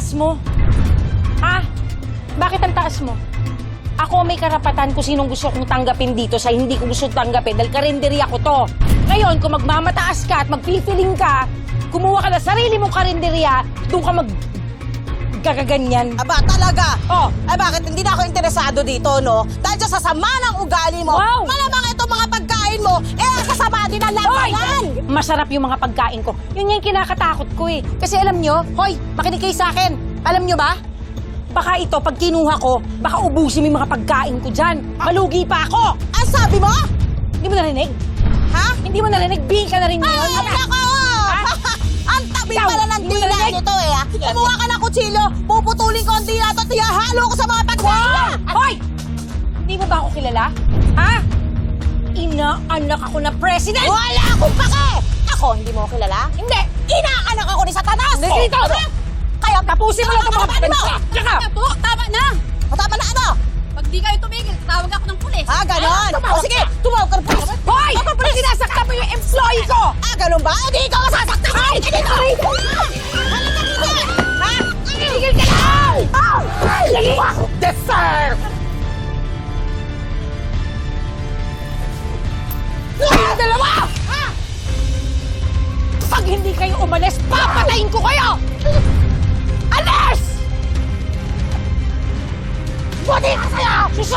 taas mo? Ha? Bakit ang taas mo? Ako may karapatan kung sinong gusto kong tanggapin dito sa hindi ko gusto tanggapin dahil karinderya ko to. Ngayon, kung magmamataas ka at magpipiling ka, kumuha ka na sarili mong karinderya, doon ka mag... gagaganyan. Aba, talaga? Oh. Eh bakit hindi na ako interesado dito, no? Dahil sa sama ng ugali mo, Wow! Masarap yung mga pagkain ko. Yun yung kinakatakot ko eh. Kasi alam nyo, hoy, makinig kayo sa akin. Alam nyo ba? Baka ito, pag kinuha ko, baka ubusin yung mga pagkain ko dyan. Malugi pa ako! Ang sabi mo? Hindi mo narinig? Ha? Hindi mo narinig? Bihin ka na rin ngayon. Ay, nako! ang tabi Ikaw, pala ng hindi mo dila narinig? nito eh. ah. Kumuha ka ng kutsilyo, puputulin ko ang dila to at ihahalo ko sa mga pagkain mo! Hoy! Hindi mo ba ako kilala? Ina-anak ako na president! Wala akong pake! Ako, hindi mo kilala? Hindi! Inaanak ako ni Satanas! Hindi, dito! Ano? Kaya Tapusin mo lang itong mga bansa! Tsaka! tama na! O, Tama na ano? Pag di kayo tumigil, tawag ako ng pulis. Ah, ganon! Ah, o sige, tumawag ka ng pulis! Hoy! Sinasaktan mo yung employee ko! Ah, ganon ba? Hindi ikaw masasaktan! Ay! Dito! Halika dito! Ha? Tigil ka lang! Oh! Lagi! Deserve! Kayong 我滴妈呀出事